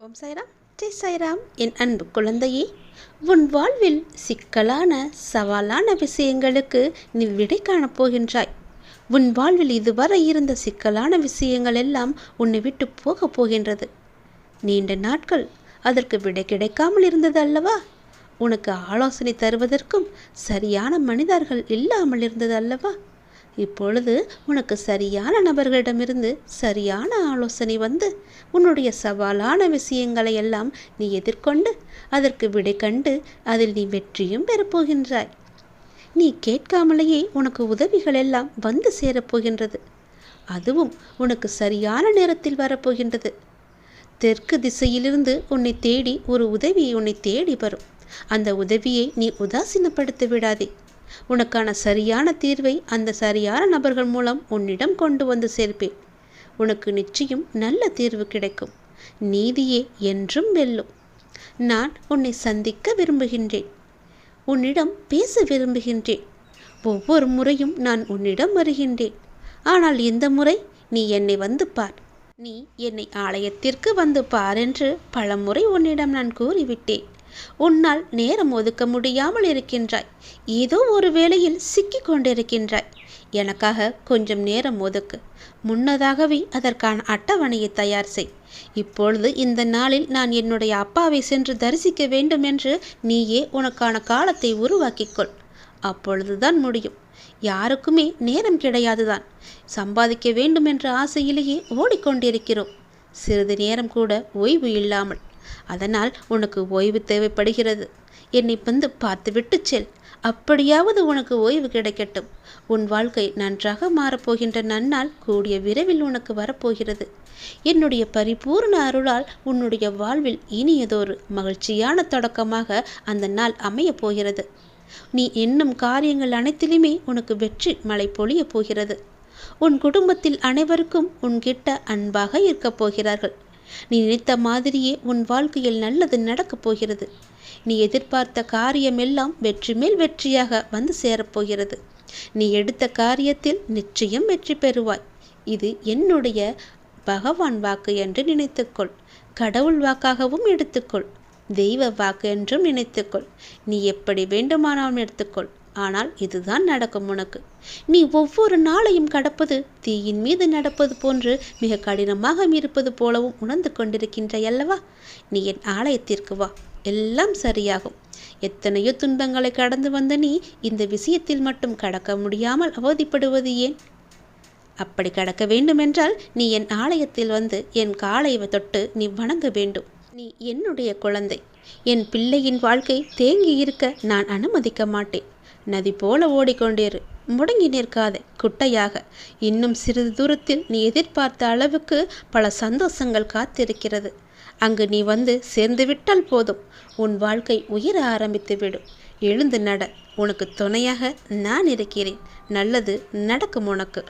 ஓம் சாய்ராம். ஜெய் சாய்ராம். என் அன்பு குழந்தையே உன் வாழ்வில் சிக்கலான சவாலான விஷயங்களுக்கு நீ விடை காணப் போகின்றாய். உன் வாழ்வில் இதுவரை இருந்த சிக்கலான விஷயங்கள் எல்லாம் உன்னை விட்டு போகப் போகின்றது. நீண்ட நாட்கள் அதற்கு விடை கிடைக்காமல் இருந்தது அல்லவா? உனக்கு ஆலோசனை தருவதற்கும் சரியான மனிதர்கள் இல்லாமல் இருந்தது அல்லவா? இப்பொழுது உனக்கு சரியான நபர்களிடமிருந்து சரியான ஆலோசனை வந்து உன்னுடைய சவாலான விஷயங்களை எல்லாம் நீ எதிர்கொண்டு அதற்கு விடை கண்டு அதில் நீ வெற்றியும் பெறப்போகின்றாய். நீ கேட்காமலேயே உனக்கு உதவிகள் எல்லாம் வந்து சேரப்போகின்றது. அதுவும் உனக்கு சரியான நேரத்தில் வரப்போகின்றது. தெற்கு திசையிலிருந்து உன்னை தேடி ஒரு உதவி உன்னை தேடி வரும். அந்த உதவியை நீ உதாசீனப்படுத்த விடாதே. உனக்கான சரியான தீர்வை அந்த சரியான நபர்கள் மூலம் உன்னிடம் கொண்டு வந்து சேர்ப்பேன். உனக்கு நிச்சயம் நல்ல தீர்வு கிடைக்கும். நீதியே என்றும் வெல்லும். நான் உன்னை சந்திக்க விரும்புகின்றேன். உன்னிடம் பேச விரும்புகின்றேன். ஒவ்வொரு முறையும் நான் உன்னிடம் வருகின்றேன். ஆனால் இந்த முறை நீ என்னை வந்து பார். நீ என்னை ஆலயத்திற்கு வந்து பார் என்று பலமுறை உன்னிடம் நான் கூறிவிட்டேன். உன்னால் நேரம் ஒதுக்க முடியாமல் இருக்கின்றாய். ஏதோ ஒரு வேளையில் சிக்கிக் கொண்டிருக்கின்றாய். எனக்காக கொஞ்சம் நேரம் ஒதுக்கு. முன்னதாகவே அதற்கான அட்டவணையை தயார் செய். இப்பொழுது இந்த நாளில் நான் என்னுடைய அப்பாவை சென்று தரிசிக்க வேண்டும் என்று நீயே உனக்கான காலத்தை உருவாக்கிக்கொள். அப்பொழுதுதான் முடியும். யாருக்குமே நேரம் கிடையாதுதான். சம்பாதிக்க வேண்டும் என்ற ஆசையிலேயே ஓடிக்கொண்டிருக்கிறோம். சிறிது நேரம் கூட ஓய்வு இல்லாமல் அதனால் உனக்கு ஓய்வு தேவைப்படுகிறது. என்னை வந்து பார்த்துவிட்டு செல். அப்படியாவது உனக்கு ஓய்வு கிடைக்கட்டும். உன் வாழ்க்கை நன்றாக மாறப்போகின்ற நன்னால் கூடிய விரைவில் உனக்கு வரப்போகிறது. என்னுடைய பரிபூர்ண அருளால் உன்னுடைய வாழ்வில் இனியதொரு மகிழ்ச்சியான தொடக்கமாக அந்த நாள் அமையப் போகிறது. நீ என்னும் காரியங்கள் அனைத்திலுமே உனக்கு வெற்றி மழை பொழியப் போகிறது. உன் குடும்பத்தில் அனைவருக்கும் உன்கிட்ட அன்பாக இருக்கப் போகிறார்கள். நீ நினைத்த மாதிரியே உன் வாழ்க்கையில் நல்லது நடக்கப் போகிறது. நீ எதிர்பார்த்த காரியமெல்லாம் வெற்றி மேல் வெற்றியாக வந்து சேரப்போகிறது நீ எடுத்த காரியத்தில் நிச்சயம் வெற்றி பெறுவாய். இது என்னுடைய பகவான் வாக்கு என்று நினைத்துக்கொள். கடவுள் வாக்காகவும் எடுத்துக்கொள். தெய்வ வாக்கு என்றும் நினைத்துக்கொள். நீ எப்படி வேண்டுமானாலும் எடுத்துக்கொள். ஆனால் இதுதான் நடக்கும் உனக்கு. நீ ஒவ்வொரு நாளையும் கடப்பது தீயின் மீது நடப்பது போன்று மிக கடினமாக இருப்பது போலவும் உணர்ந்து கொண்டிருக்கின்றாய் அல்லவா? நீ என் ஆலயத்திற்கு வா. எல்லாம் சரியாகும். எத்தனையோ துன்பங்களை கடந்து வந்த நீ இந்த விஷயத்தில் மட்டும் கடக்க முடியாமல் அவதிப்படுவது ஏன்? அப்படி கடக்க வேண்டுமென்றால் நீ என் ஆலயத்தில் வந்து என் காலை தொட்டு நீ வணங்க வேண்டும். நீ என்னுடைய குழந்தை. என் பிள்ளையின் வாழ்க்கை தேங்கி இருக்க நான் அனுமதிக்க மாட்டேன். நதி போல ஓடிக்கொண்டிரு. முடங்கி நிற்காதே குட்டையாக. இன்னும் சிறிது தூரத்தில் நீ எதிர்பார்த்த அளவுக்கு பல சந்தோஷங்கள் காத்திருக்கிறது. அங்கு நீ வந்து சேர்ந்து விட்டால் போதும். உன் வாழ்க்கை உயர ஆரம்பித்து விடும் எழுந்து நட. உனக்கு துணையாக நான் இருக்கிறேன். நல்லது நடக்கும் உனக்கு.